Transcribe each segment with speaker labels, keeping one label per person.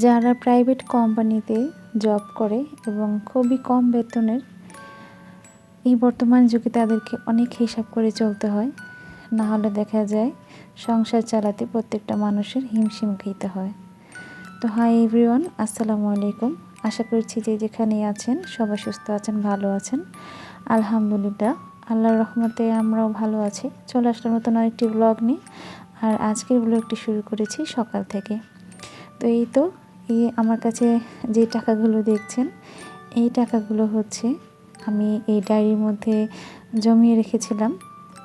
Speaker 1: যারা প্রাইভেট কোম্পানিতে জব করে এবং খুবই কম বেতনের এই বর্তমান যুগে তাদেরকে অনেক হিসাব করে চলতে হয়, না হলে দেখা যায় সংসার চালাতে প্রত্যেকটা মানুষের হিমশিম খেতে হয়। তো হাই এভরিওয়ান আসসালামু আলাইকুম। আশা করছি যে যেখানে আছেন সবাই সুস্থ আছেন, ভালো আছেন। আলহামদুলিল্লাহ, আল্লাহর রহমতে আমরাও ভালো আছি। চলে আসলাম নতুন আরেকটি ব্লগ নিয়ে। আর আজকের ব্লগটি শুরু করেছি সকাল থেকে। তো এই তো এই আমার কাছে যে টাকাগুলো দেখছেন, এই টাকাগুলো হচ্ছে আমি এই ডায়েরির মধ্যে জমিয়ে রেখেছিলাম।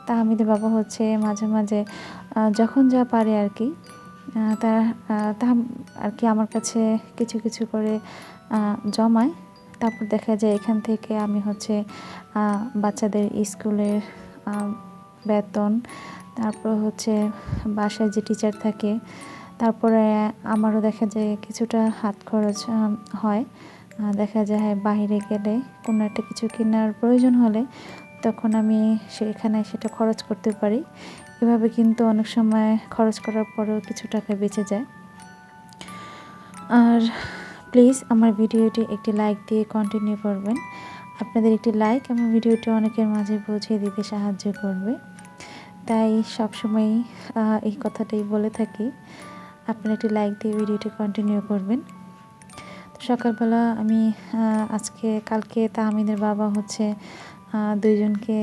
Speaker 1: তা আমিদের বাবা হচ্ছে মাঝে মাঝে যখন যা পারে আর কি তা তা আর কি আমার কাছে কিছু কিছু করে জমায়। তারপর দেখা যায় এখান থেকে আমি হচ্ছে বাচ্চাদের স্কুলের বেতন, তারপর হচ্ছে বাসায় যে টিচার থাকে তারপরে আমারও দেখা যায় কিছুটা হাত খরচ হয়। দেখা যায় বাহিরে গেলে কোনো একটা কিছু কেনার প্রয়োজন হলে তখন আমি সেখানে সেটা খরচ করতে পারি। এভাবে কিন্তু অনেক সময় খরচ করার পরেও কিছু টাকা বেঁচে যায়। আর প্লিজ আমার ভিডিওটি একটি লাইক দিয়ে কন্টিনিউ করবেন। আপনাদের একটি লাইক আমার ভিডিওটি অনেকের মাঝে পৌঁছে দিতে সাহায্য করবে। তাই সবসময় এই কথাটাই বলে থাকি। আপনারা একটি লাইক দিয়ে ভিডিওটি কন্টিনিউ করবেন। তো সকালবেলা আমি আজকে, কালকে তাহমিদের বাবা হচ্ছে দুইজনকে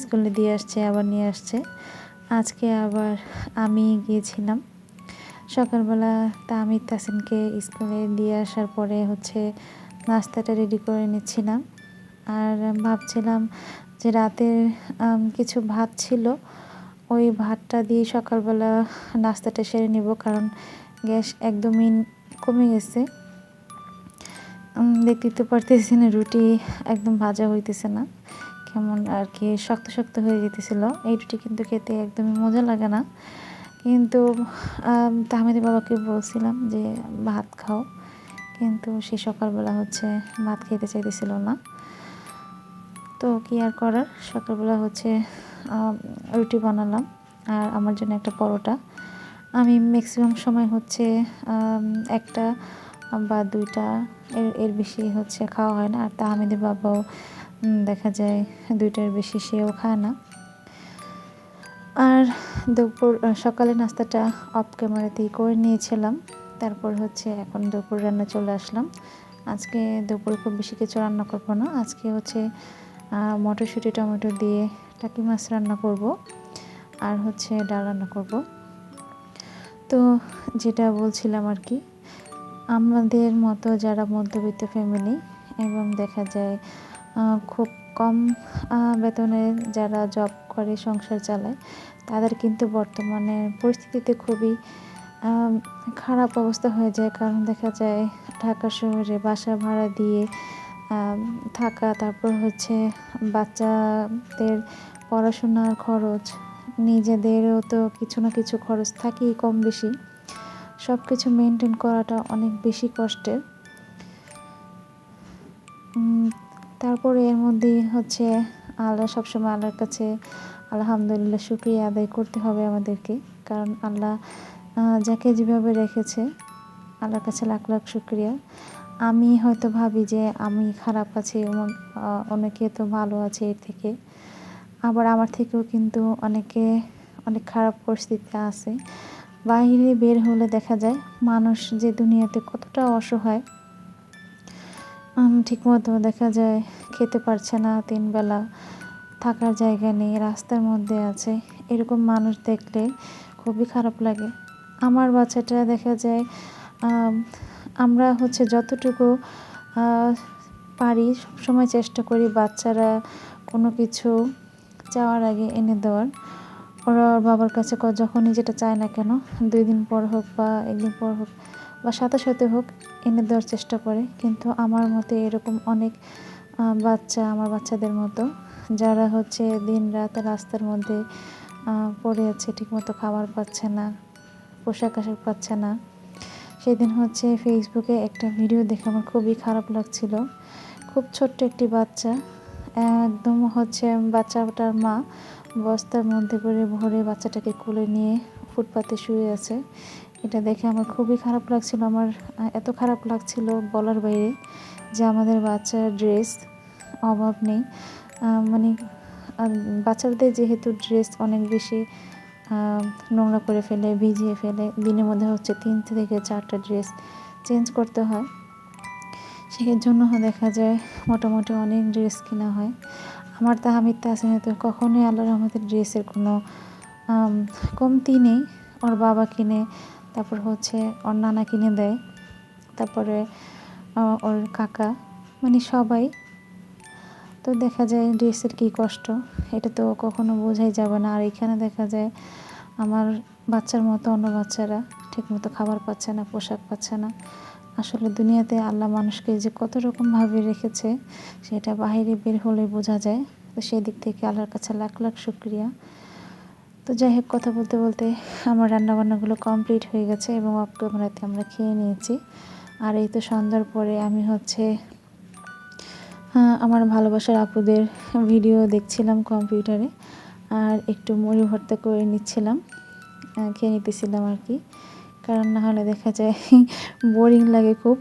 Speaker 1: স্কুলে দিয়ে আসছে, আবার নিয়ে আসছে। আজকে আবার আমি গিয়েছিলাম। সকালবেলা তাহমিদ তাসিনকে স্কুলে দিয়ে আসার পরে হচ্ছে নাস্তাটা রেডি করে নিচ্ছিলাম। আর ভাবছিলাম যে রাতের কিছু ভাত ছিল ওই ভাতটা দিয়ে সকালবেলা নাস্তাটা সেরে নিব, কারণ গ্যাস একদমই কমে গেছে। দেখতে তো পারতেছি না রুটি একদম ভাজা হইতেছে না। কেমন আর কি, শক্ত শক্ত হয়ে যেতেছিল এই রুটি কিন্তু খেতে একদমই মজা লাগে না। কিন্তু তাহমিদের বাবাকে বলছিলাম যে, ভাত খাও। কিন্তু সে সকালবেলা হচ্ছে ভাত খেতে চাইতেছিল না। তো কি আর করার? সকালবেলা হচ্ছে রুটি বানালাম আর আমার জন্য একটা পরোটা। আমি ম্যাক্সিমাম সময় হচ্ছে একটা বা দুইটা, এর এর বেশি হচ্ছে খাওয়া হয় না। আর তাহমিদের বাবাও দেখা যায় দুইটার বেশি সেও খায় না। আর দুপুর সকালে নাস্তাটা অফ ক্যামেরাতেই করে নিয়েছিলাম। তারপর হচ্ছে এখন দুপুর রান্না চলে আসলাম। আজকে দুপুরে খুব বেশি কিছু রান্না করব না। আজকে হচ্ছে মটরশুঁটি, টমেটো দিয়ে টাকি মাছ রান্না করব আর হচ্ছে ডাল রান্না করব। তো যেটা বলছিলাম আর কি, আমাদের মতো যারা মধ্যবিত্ত ফ্যামিলি এবং দেখা যায় খুব কম বেতনে যারা জব করে, সংসার চালায়, তাদের কিন্তু বর্তমানে পরিস্থিতিতে খুবই খারাপ অবস্থা হয়ে যায়। কারণ দেখা যায় ঢাকা শহরে বাসা ভাড়া দিয়ে থাকা, তারপর হচ্ছে বাচ্চাদের পড়াশোনার খরচ, নিজেদেরও তো কিছু না কিছু খরচ থাকেই কম বেশি। সব কিছু মেনটেন করাটা অনেক বেশি কষ্টের। তারপরে এর মধ্যে হচ্ছে আল্লাহ সবসময় আল্লাহর কাছে আলহামদুলিল্লাহ শুক্রিয়া আদায় করতে হবে আমাদেরকে। কারণ আল্লাহ যাকে যেভাবে রেখেছে, আল্লাহর কাছে লাখ লাখ শুক্রিয়া। আমি হয়তো ভাবি যে আমি খারাপ আছি অনেকে তো ভালো আছে এর থেকে। আবার আমার থেকেও কিন্তু অনেকে অনেক খারাপ পরিস্থিতিতে আছে। বাইরে বের হলে দেখা যায় মানুষ যে দুনিয়াতে কতটা অসহায় ঠিকমতো দেখা যায় খেতে পারছে না তিনবেলা থাকার জায়গা নেই, রাস্তার মধ্যে আছে। এরকম মানুষ দেখলে খুবই খারাপ লাগে। আমার বাচ্চাটা দেখা যায় আমরা হচ্ছে যতটুকু পারি সবসময় চেষ্টা করি বাচ্চারা কোনো কিছু চাওয়ার আগে এনে দেওয়ার। ওরা ওর বাবার কাছে যখনই যেটা চায় না কেন, দুই দিন পর হোক বা একদিন পর হোক বা সাথে সাথে হোক, এনে দেওয়ার চেষ্টা করে। কিন্তু আমার মতে এরকম অনেক বাচ্চা আমার বাচ্চাদের মতো, যারা হচ্ছে দিন রাত রাস্তার মধ্যে পড়ে আছে, ঠিকমতো খাবার পাচ্ছে না পোশাক আশাক পাচ্ছে না। সেদিন হচ্ছে ফেসবুকে একটা ভিডিও দেখে আমার খুবই খারাপ লাগছিল। খুব ছোট্ট একটি বাচ্চা, একদম হচ্ছে বাচ্চাটার মা বস্তার মধ্যে করে ভরে বাচ্চাটাকে কোলে নিয়ে ফুটপাতে শুয়ে আছে। এটা দেখে আমার খুবই খারাপ লাগছিল। আমার, এত খারাপ লাগছিল বলার বাইরে যে আমাদের বাচ্চার ড্রেস অভাব নেই। মানে বাচ্চাদের যেহেতু ড্রেস অনেক বেশি নোংরা করে ফেলে, ভিজিয়ে ফেলে। দিনের মধ্যে হচ্ছে তিন থেকে চারটা ড্রেস চেঞ্জ করতে হয়। সেই জন্য দেখা যায় মোটামুটি অনেক ড্রেস কেনা হয়। আমার তাহামিদ তাসিনে তো কখনোই আল্লাহর রহমতের ড্রেসের কোনো কমতি নেই। ওর বাবা কিনে, তারপর হচ্ছে ওর নানা কিনে দেয়। তারপরে ওর কাকা মানে সবাই তো দেখা যায় ড্রেসের কী কষ্ট, এটা তো কখনো বোঝাই যাবে না। আর এখানে দেখা যায় আমার বাচ্চার মতো অন্য বাচ্চারা ঠিকমতো খাবার পাচ্ছে না, পোশাক পাচ্ছে না। আসলে দুনিয়াতে আল্লাহ মানুষকে যে কত রকমভাবে রেখেছে, সেটা বাইরে বের হলে বোঝা যায়। তো সেই দিক থেকে আল্লাহর কাছে লাখ লাখ শুক্রিয়া। তো যাই হোক, কথা বলতে বলতে আমার রান্নাবান্নাগুলো কমপ্লিট হয়ে গেছে এবং অফ ক্যামেরাতে আমরা খেয়ে নিয়েছি। আর এই তো সন্ধ্যার পরে আমি হচ্ছে আমার ভালোবাসার আপুদের ভিডিও দেখছিলাম কম্পিউটারে আর একটু মুড়ি ভর্তা করে নিচ্ছিলাম খেয়ে নিতেছিলাম আর কি। কারণ না হলে দেখা যায় বোরিং লাগে খুব।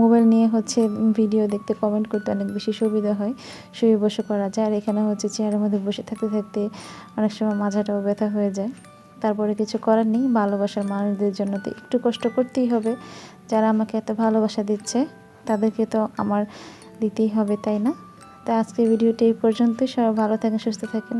Speaker 1: মোবাইল নিয়ে হচ্ছে ভিডিও দেখতে কমেন্ট করতে অনেক বেশি সুবিধা হয়, শুয়ে বসে করা যায়। আর এখানে হচ্ছে চেয়ারের মধ্যে বসে থাকতে থাকতে অনেক সময় মাথাটাও ব্যথা হয়ে যায়। তারপরে কিছু করার নেই। ভালোবাসার মানুষদের জন্য তো একটু কষ্ট করতেই হবে। যারা আমাকে এত ভালোবাসা দিচ্ছে, তাদেরকে তো আমার দিতেই হবে তাই না? তো আজকের ভিডিওটি এই পর্যন্তই। সবাই ভালো থাকেন সুস্থ থাকেন।